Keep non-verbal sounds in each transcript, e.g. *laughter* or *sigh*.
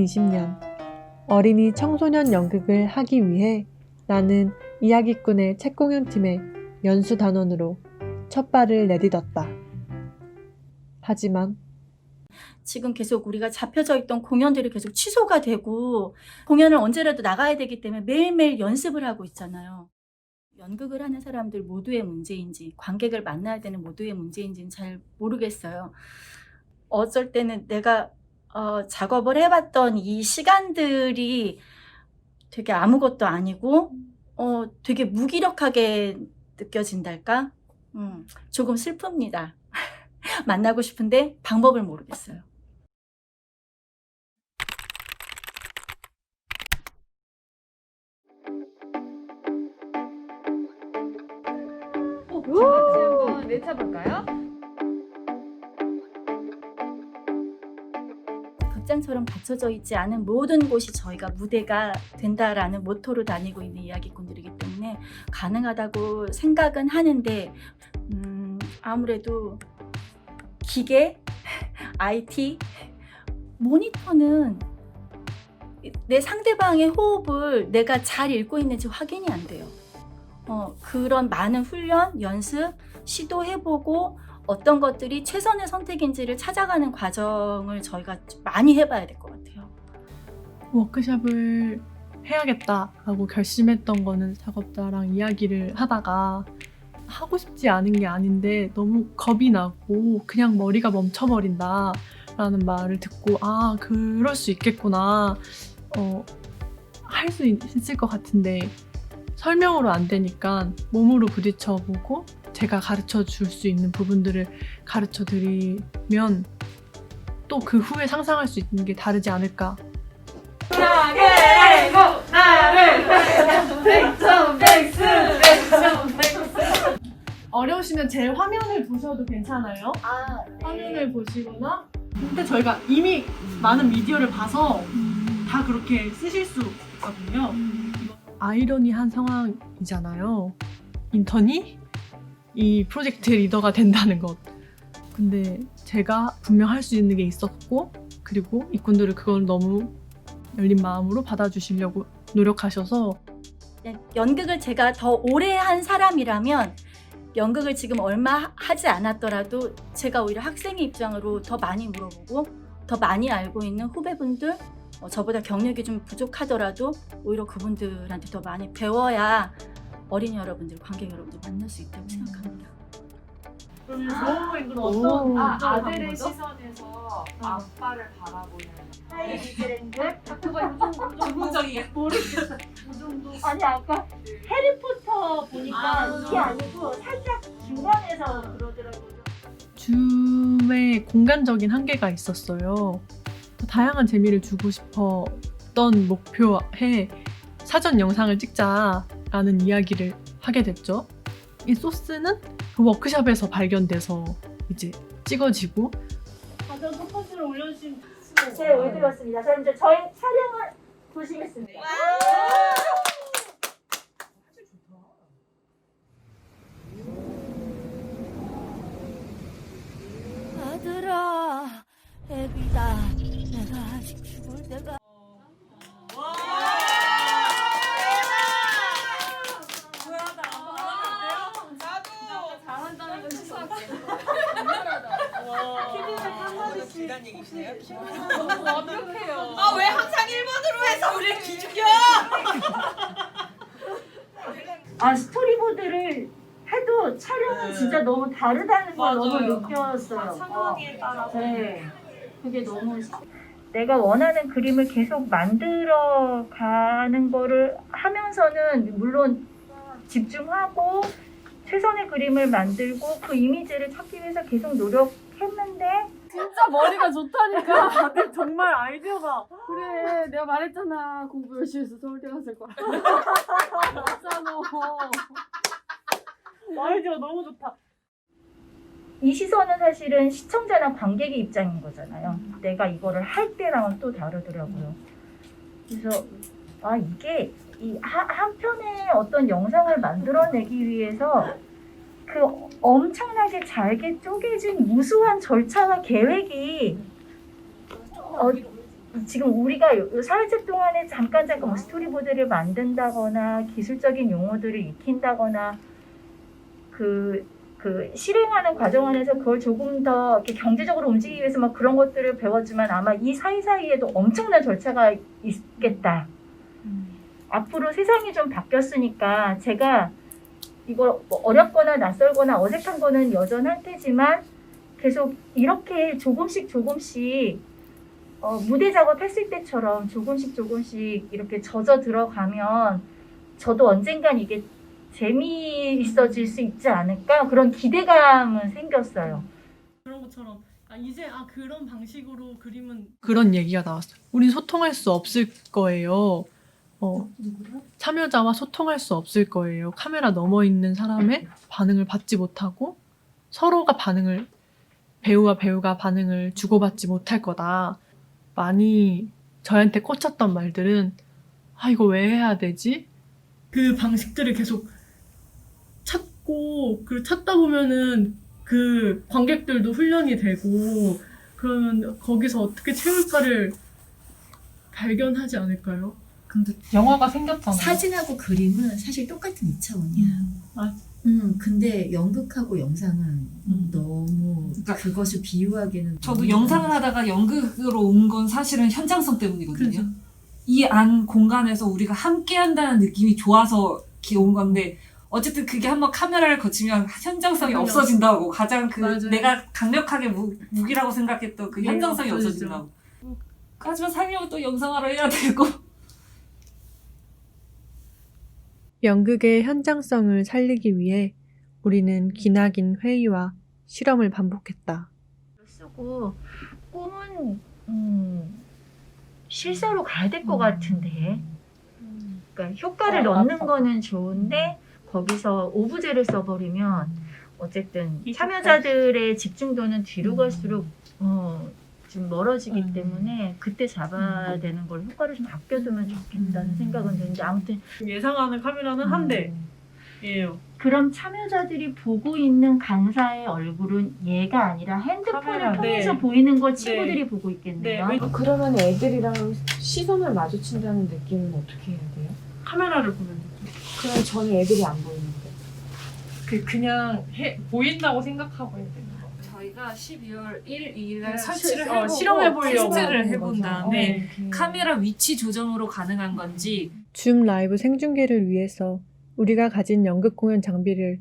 2020년 어린이 청소년 연극을 하기 위해 나는 이야기꾼의 책 공연팀의 연수 단원으로 첫 발을 내딛었다. 하지만 지금 계속 우리가 잡혀져 있던 공연들이 계속 취소가 되고 공연을 언제라도 나가야 되기 때문에 매일매일 연습을 하고 있잖아요. 연극을 하는 사람들 모두의 문제인지 관객을 만나야 되는 모두의 문제인지는 잘 모르겠어요. 어쩔 때는 내가 어, 작업을 해봤던 이 시간들이 되게 아무것도 아니고 어, 되게 무기력하게 느껴진달까? 음, 조금 슬픕니다. *laughs* 만나고 싶은데 방법을 모르겠어요. 어, 같이 한번 외쳐볼까요? 극장처럼 닫혀져 있지 않은 모든 곳이 저희가 무대가 된다라는 모토로 다니고 있는 이야기꾼들이기 때문에 가능하다고 생각은 하는데 음, 아무래도 기계, *laughs* IT, 모니터는 내 상대방의 호흡을 내가 잘 읽고 있는지 확인이 안 돼요. 어, 그런 많은 훈련, 연습, 시도해보고 어떤 것들이 최선의 선택인지를 찾아가는 과정을 저희가 많이 해봐야 될 것 같아요. 워크샵을 해야겠다라고 결심했던 거는 작업자랑 이야기를 하다가 하고 싶지 않은 게 아닌데 너무 겁이 나고 그냥 머리가 멈춰버린다 라는 말을 듣고 아 그럴 수 있겠구나 어, 할 수 있을 것 같은데 설명으로 안 되니까 몸으로 부딪혀 보고 제가 가르쳐 줄 수 있는 부분들을 가르쳐 드리면 또 그 후에 상상할 수 있는 게 다르지 않을까. 어려우시면 제 화면을 보셔도 괜찮아요. 아, 화면을 보시거나. 근데 저희가 이미 많은 미디어를 봐서 다 그렇게 쓰실 수 있거든요. 아이러니한 상황이잖아요. 인턴이 이 프로젝트 리더가 된다는 것. 근데 제가 분명 할 수 있는 게 있었고 그리고 이꾼들을 그걸 너무 열린 마음으로 받아주시려고 노력하셔서 네, 연극을 제가 더 오래 한 사람이라면 연극을 지금 얼마 하지 않았더라도 제가 오히려 학생의 입장으로 더 많이 물어보고 더 많이 알고 있는 후배분들 어, 저보다 경력이 좀 부족하더라도 오히려 그분들한테 더 많이 배워야 어린이 여러분들, 관객 여러분들 만날 수 있다고 생각합니다. 그러면 이건 어떤 아, 아들의? 시선에서 아빠를 바라보는 그거 요즘 부분적이게 모르겠어. 그 정도. 아니 아까 해리포터 보니까 아. 이게 아니고 살짝 중간에서 그러더라고요. 줌의 공간적인 한계가 있었어요. 다양한 재미를 주고 싶었던 목표에 사전 영상을 찍자 라는 이야기를 하게 됐죠. 이 소스는 그 워크샵에서 발견돼서 이제 찍어지고 다들 첫 올려주신 제 의도였습니다. 자 이제 저희 촬영을 아 스토리보드를 해도 촬영은 네. 진짜 너무 다르다는 걸 너무 맞아요. 느꼈어요. 상황에 따라서 네. 그게 너무 내가 원하는 그림을 계속 만들어 가는 거를 하면서는 물론 집중하고 최선의 그림을 만들고 그 이미지를 찾기 위해서 계속 노력했는데 진짜 머리가 좋다니까. 다들 정말 아이디어가. 그래, 내가 말했잖아. 공부 열심히 해서 서울대 갔을 거야. 맞잖아. 아이디어 너무 좋다. 이 시선은 사실은 시청자나 관객의 입장인 거잖아요. 내가 이거를 할 때랑은 또 다르더라고요. 그래서 아 이게 이 하- 한 편의 어떤 영상을 만들어내기 위해서 그 엄청나게 잘게 쪼개진 무수한 절차와 계획이 어, 지금 우리가 사회체 동안에 잠깐 잠깐 뭐 스토리보드를 만든다거나 기술적인 용어들을 익힌다거나 그, 그 실행하는 과정 안에서 그걸 조금 더 이렇게 경제적으로 움직이기 위해서 막 그런 것들을 배웠지만 아마 이 사이사이에도 엄청난 절차가 있겠다. 앞으로 세상이 좀 바뀌었으니까 제가 이거 뭐 어렵거나 낯설거나 어색한 거는 여전할 테지만 계속 이렇게 조금씩 조금씩 어, 무대 작업했을 때처럼 조금씩 조금씩 이렇게 젖어 들어가면 저도 언젠간 이게 재미있어질 수 있지 않을까 그런 기대감은 생겼어요. 그런 것처럼 아, 이제 아 그런 방식으로 그림은 그런 얘기가 나왔어요. 우린 소통할 수 없을 거예요. 어, 참여자와 소통할 수 없을 거예요. 카메라 넘어 있는 사람의 반응을 받지 못하고 서로가 반응을 배우와 배우가 반응을 주고받지 못할 거다. 많이 저한테 꽂혔던 말들은 아 이거 왜 해야 되지? 그 방식들을 계속 찾고 그 찾다 보면은 그 관객들도 훈련이 되고 그러면 거기서 어떻게 채울까를 발견하지 않을까요? 근데 영화가 생겼잖아요. 사진하고 그림은 사실 똑같은 2차원이야. 아. 음, 근데 연극하고 영상은 음. 너무 그러니까 그것을 비유하기는 저도 너무 영상을 하다가 연극으로 온 건 사실은 현장성 때문이거든요. 그죠. 이 안 공간에서 우리가 함께 한다는 느낌이 좋아서 이렇게 온 건데 어쨌든 그게 한번 카메라를 거치면 현장성이 맞아요. 없어진다고 가장 그 맞아요. 내가 강력하게 무, 무기라고 생각했던 그 예, 현장성이 없어지죠. 없어진다고. 하지만 상영은 또 영상화로 해야 되고 연극의 현장성을 살리기 위해 우리는 기나긴 회의와 실험을 반복했다. 쓰고 꿈은 음, 실사로 가야 될 것 같은데. 그러니까 효과를 넣는 거는 좋은데 거기서 오브제를 써버리면 어쨌든 참여자들의 집중도는 뒤로 갈수록 어, 좀 멀어지기 음. 때문에 그때 잡아야 되는 걸 효과를 좀 아껴두면 좋겠다는 생각은 드는데 아무튼 예상하는 카메라는 한 대예요. 그럼 참여자들이 보고 있는 간사의 얼굴은 얘가 아니라 핸드폰을 카메라, 통해서 네. 보이는 걸 친구들이 보고 있겠네요. 네, 아, 그러면 애들이랑 시선을 마주친다는 느낌은 어떻게 해야 돼요? 카메라를 보면. 그럼 저는 애들이 안 보이는데. 그 그냥 해, 보인다고 생각하고 해야 거. 저희가 12월 1일, 2일 네, 설치를 시- 어, 해보고 실험해보려고 테스트를 하는 해본. 다음에 어, 카메라 위치 조정으로 가능한 건지 줌 라이브 생중계를 위해서 우리가 가진 연극 공연 장비를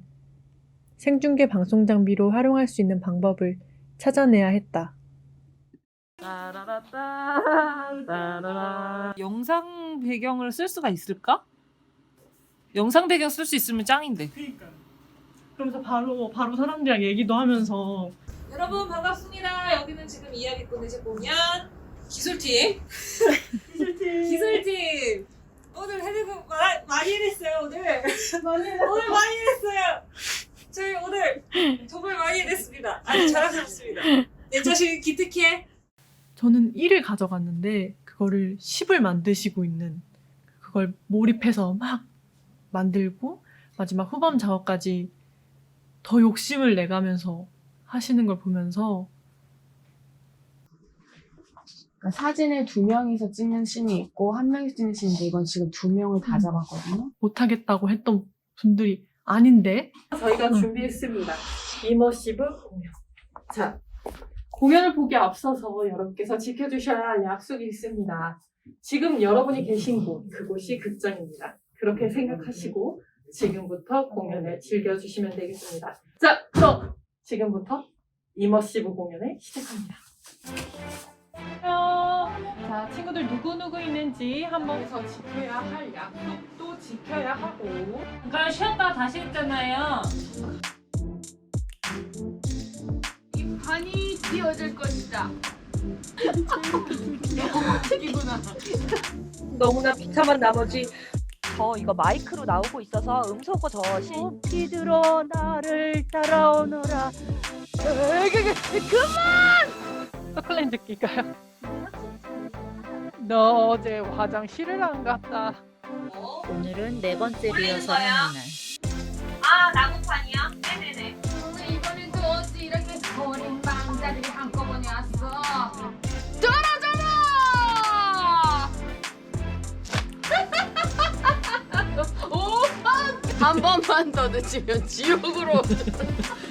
생중계 방송 장비로 활용할 수 있는 방법을 찾아내야 했다. 영상 배경을 쓸 수가 있을까? 영상 배경 쓸 수 있으면 짱인데. 그러니까요. 그러면서 바로 바로 사람들이랑 얘기도 하면서 여러분 반갑습니다. 여기는 지금 이야기꾼의 제 공연 기술팀. 기술팀. 오늘 해내고 마- 많이 해냈어요 오늘. 오늘 많이 *laughs* 해냈어요. 저희 오늘 정말 많이 해냈습니다. 아주 잘하셨습니다. 내 자신 기특해. 저는 1을 가져갔는데 그거를 10을 만드시고 있는 그걸 몰입해서 막 만들고 마지막 후반 작업까지 더 욕심을 내가면서 하시는 걸 보면서 그러니까 사진을 두 명이서 찍는 씬이 있고 한 명이서 찍는 씬인데 이건 지금 두 명을 다 잡았거든요. 못하겠다고 했던 분들이 아닌데 저희가 준비했습니다. 이머시브 공연. 자, 공연을 보기 앞서서 여러분께서 지켜주셔야 할 약속이 있습니다. 지금 여러분이 계신 곳, 그곳이 극장입니다. 그렇게 생각하시고 지금부터 공연을 즐겨주시면 되겠습니다. 자, 그럼 지금부터 이머시브 공연을 시작합니다. 자, 친구들 누구누구 있는지 한번 더 지켜야 할 약속도 지켜야 하고 그러니까 쉬었다 다시 했잖아요. 이 판이 띄어질 것이다. *laughs* 너무나 비참한 나머지 저 이거 마이크로 나오고 있어서 음소거 저 시. 높이 들어 나를 따라오너라. 서클렌즈 끼까요? 너 어제 화장실을 안 갔다. 오늘은 네 번째 리허설 하는 날. 아 나무 한 번만 더 늦으면 지옥으로.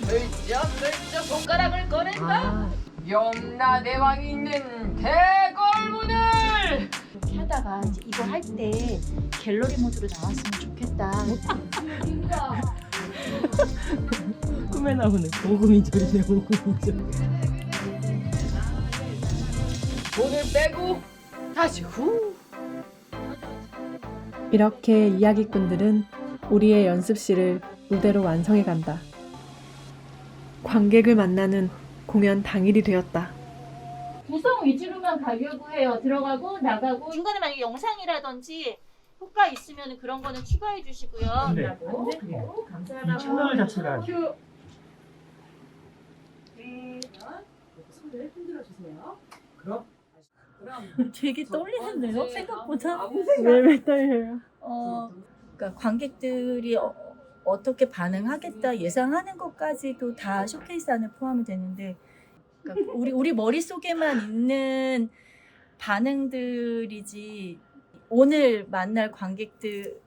널쩍널쩍 손가락을 꺼낸다. 염라대왕이 있는 대궐문을! 하다가 이제 이거 할 때 갤러리 모드로 나왔으면 좋겠다. *laughs* 꿈에 나오는 오금이절이네 오금이절 돈을 빼고 다시 후! 이렇게 이야기꾼들은 우리의 연습실을 무대로 완성해 간다. 관객을 만나는 공연 당일이 되었다. 구성 위주로만 가려고 해요. 들어가고 나가고 중간에 만약에 영상이라든지 효과 있으면 그런 거는 추가해 주시고요. 네. 이 채널 자체가 되게 떨리는데요, 생각보다. 왜 떨려요? 어, 그러니까 관객들이 어, 어떻게 반응하겠다 예상하는 것까지도 다 쇼케이스 안에 포함이 되는데, 그러니까 우리 우리 머릿 속에만 있는 반응들이지 오늘 만날 관객들을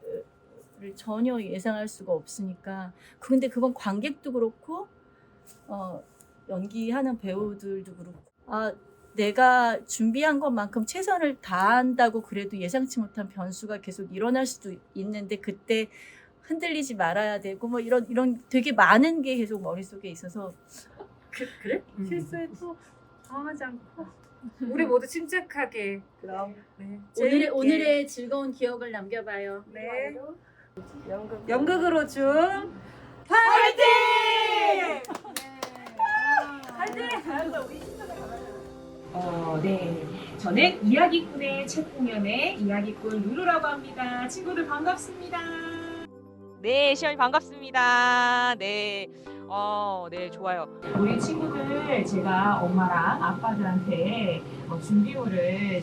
전혀 예상할 수가 없으니까. 근데 그건 관객도 그렇고, 어, 연기하는 배우들도 그렇고, 아 내가 준비한 것만큼 최선을 다한다고 그래도 예상치 못한 변수가 계속 일어날 수도 있는데 그때 흔들리지 말아야 되고 뭐 이런 이런 되게 많은 게 계속 머릿속에 있어서 그, 그래? 실수해도 당하지 않고 *laughs* 우리 모두 침착하게 그럼 네. 오늘의 재밌게. 오늘의 즐거운 기억을 남겨봐요. 네. 연극으로 중 어, 네. 저는 이야기꾼의 책 공연의 이야기꾼 루루라고 합니다. 친구들 반갑습니다. 네, 시연이 반갑습니다. 네, 어, 네, 좋아요. 우리 친구들 제가 엄마랑 아빠들한테 어, 준비물을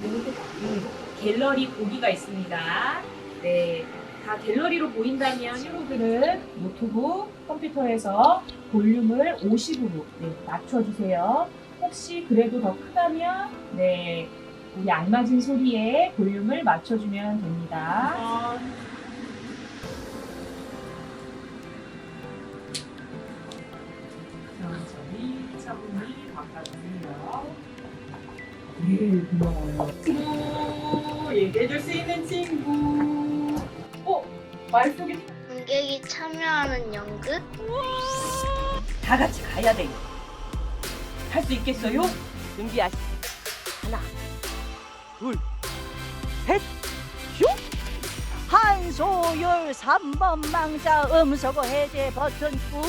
갤러리 보기가 있습니다. 네. 다 갤러리로 보인다면 친구들은 노트북, 컴퓨터에서 볼륨을 50으로 네, 맞춰주세요. 혹시 그래도 더 크다면 네 우리 알맞은 소리에 볼륨을 맞춰주면 됩니다. 천천히 차분히 바꿔주세요. 네, 고마워요. 친구, 얘기해줄 수 있는 친구. 어, 말 속에 관객이 참여하는 연극? 다 같이 가야 돼요. 할 수 있겠어요? 준비하시. 하나, 둘, 셋, 슉! 한소열 3번 망자 음소거 해제 버튼 꾹.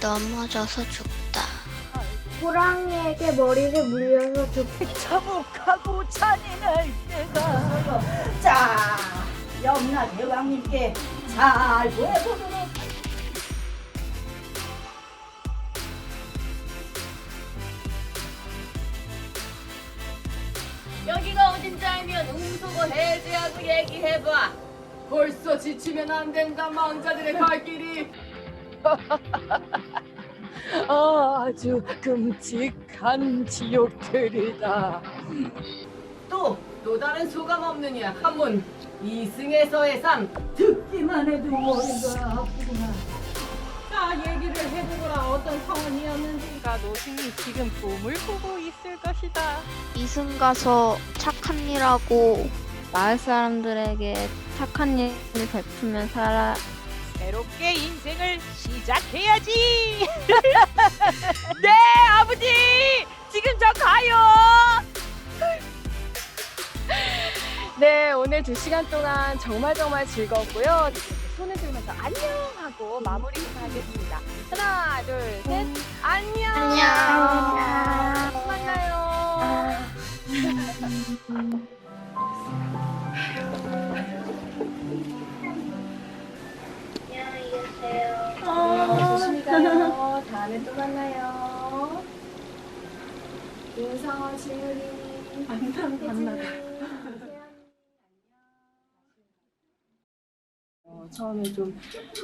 넘어져서 죽다. 호랑이에게 머리를 물려서 죽 차복하고 *laughs* 잔인할 때가 자 염라 대왕님께 잘 보여보도록 얘기해봐. 벌써 지치면 안 된다 망자들의 갈 길이. *laughs* 아주 끔찍한 지옥들이다. 또, 또 다른 소감 없느냐? 한문 이승에서의 삶 듣기만 해도 머리가 아프구나. 자 얘기를 해보거라. 어떤 상황이었는지 가 노신이 지금 봄을 보고 있을 것이다. 이승 가서 착한 일하고 마을 사람들에게 착한 일을 베푸면 살아 새롭게 인생을 시작해야지. *laughs* 네, 아버지, 지금 저 가요. *laughs* 네, 오늘 두 시간 동안 정말 정말 즐거웠고요. 손을 들면서 안녕 하고 마무리 하겠습니다. 하나, 둘, 셋, 안녕. 안녕. 또 만나요. *laughs* 안녕히 계세요. 조심히 가요. *laughs* 다음에 또 만나요. 윤성원, 지훈이. 만나. 어, 처음에 좀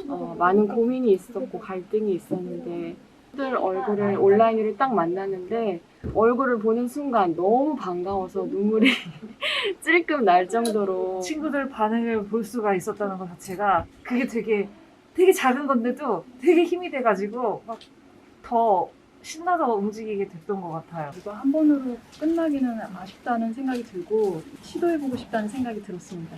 어, 많은 고민이 있었고 갈등이 있었는데 들 얼굴을 온라인으로 딱 만났는데 얼굴을 보는 순간 너무 반가워서 눈물이 *laughs* 찔끔 날 정도로 친구들 반응을 볼 수가 있었다는 것 자체가 그게 되게 되게 작은 건데도 되게 힘이 돼가지고 막 더 신나서 움직이게 됐던 것 같아요. 이거 한 번으로 끝나기는 아쉽다는 생각이 들고 시도해보고 싶다는 생각이 들었습니다.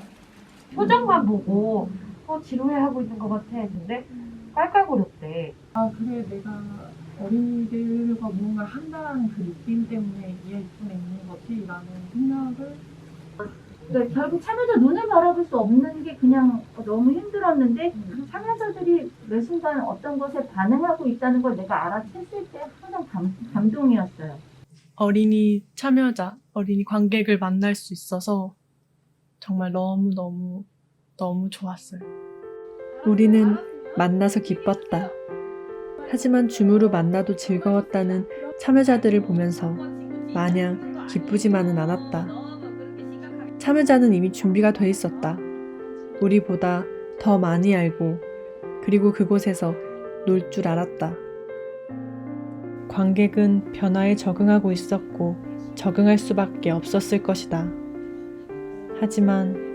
표정만 보고 어 지루해하고 있는 것 같아 했는데 깔깔거렸대. 아 그래 내가 어린이들과 무언가를 한다는 그 느낌 때문에 이 아이폰에 있는 거지라는 생각을 그러니까 결국 참여자 눈을 바라볼 수 없는 게 그냥 너무 힘들었는데 그 참여자들이 매 순간 어떤 것에 반응하고 있다는 걸 내가 알아챘을 때 항상 감, 감동이었어요. 어린이 참여자, 어린이 관객을 만날 수 있어서 정말 너무너무 너무 좋았어요. 우리는 만나서 기뻤다. 하지만 줌으로 만나도 즐거웠다는 참여자들을 보면서 마냥 기쁘지만은 않았다. 참여자는 이미 준비가 돼 있었다. 우리보다 더 많이 알고 그리고 그곳에서 놀 줄 알았다. 관객은 변화에 적응하고 있었고 적응할 수밖에 없었을 것이다. 하지만